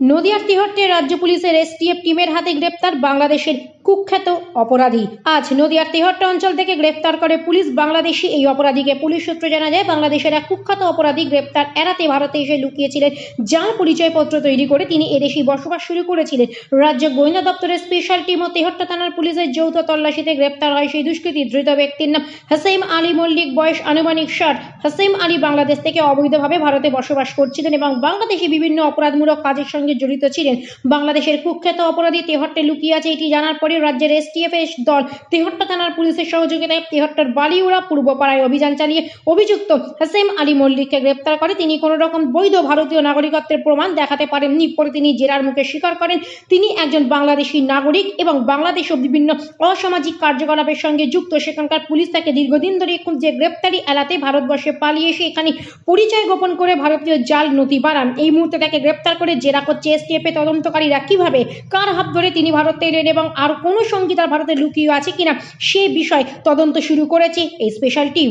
নদিয়ার তিহট্টে রাজ্য পুলিশের এসটিএফ টিমের হাতে গ্রেপ্তার বাংলাদেশের কুখ্যাত অপরাধী। আজ নদিয়ার তিহট্ট অঞ্চল থেকে গ্রেপ্তার করে পুলিশ বাংলাদেশি এই অপরাধীকে পুলিশ সূত্রে জানা যায়, বাংলাদেশের এক কুখ্যাত অপরাধী গ্রেপ্তার এড়াতে ভারতে এসে লুকিয়েছিলেন, যার পরিচয়পত্র তৈরি করে তিনি এদেশেই বসবাস শুরু করেছিলেন। রাজ্য গোয়েন্দা দপ্তরের স্পেশাল টিম ও তিহট্ট থানার পুলিশের যৌথ তল্লাশিতে গ্রেপ্তার হয় সেই দুষ্কৃতী ধৃত ব্যক্তির নাম হাসিম আলী মল্লিক, বয়স আনুমানিক ষাট। হাসেম আলী বাংলাদেশ থেকে অবৈধভাবে ভারতে বসবাস করছিলেন এবং বাংলাদেশে বিভিন্ন অপরাধমূলক কাজের সঙ্গে জড়িত ছিলেন। বাংলাদেশের কুখ্যাত অপরাধী তেহট্টে লুকিয়ে আছে এটি জানার পরে রাজ্যের এসটিএফ এর দল তেহট্ট থানার পুলিশের সহযোগিতায় তেহট্টার বালিউড়া পূর্বপাড়ায় অভিযান চালিয়ে অভিযুক্ত হাসিম আলী মল্লিককে গ্রেপ্তার করে। তিনি কোনো রকম বৈধ ভারতীয় নাগরিকত্বের প্রমাণ দেখাতে পারেননি, পরে তিনি জেরার মুখে স্বীকার করেন। তিনি একজন বাংলাদেশি নাগরিক এবং বাংলাদেশ ও বিভিন্ন অসামাজিক কার্যকলাপের সঙ্গে যুক্ত। সেখানকার পুলিশ তাকে দীর্ঘদিন ধরে যে গ্রেপ্তারি এলাতে ভারতবর্ষে পালিয়ে এসে এখানে পরিচয় গোপন করে ভারতীয় জাল নথি বাড়ান এই মুহূর্তে তাকে গ্রেপ্তার করে জেরা করছে এসটিএফ তদন্তকারীরা। কীভাবে, কার হাত ধরে তিনি ভারতে এলেন এবং আর কোনো সঙ্গী তার ভারতে লুকিয়ে আছে কিনা সে বিষয়ে তদন্ত শুরু করেছে এই স্পেশাল টিম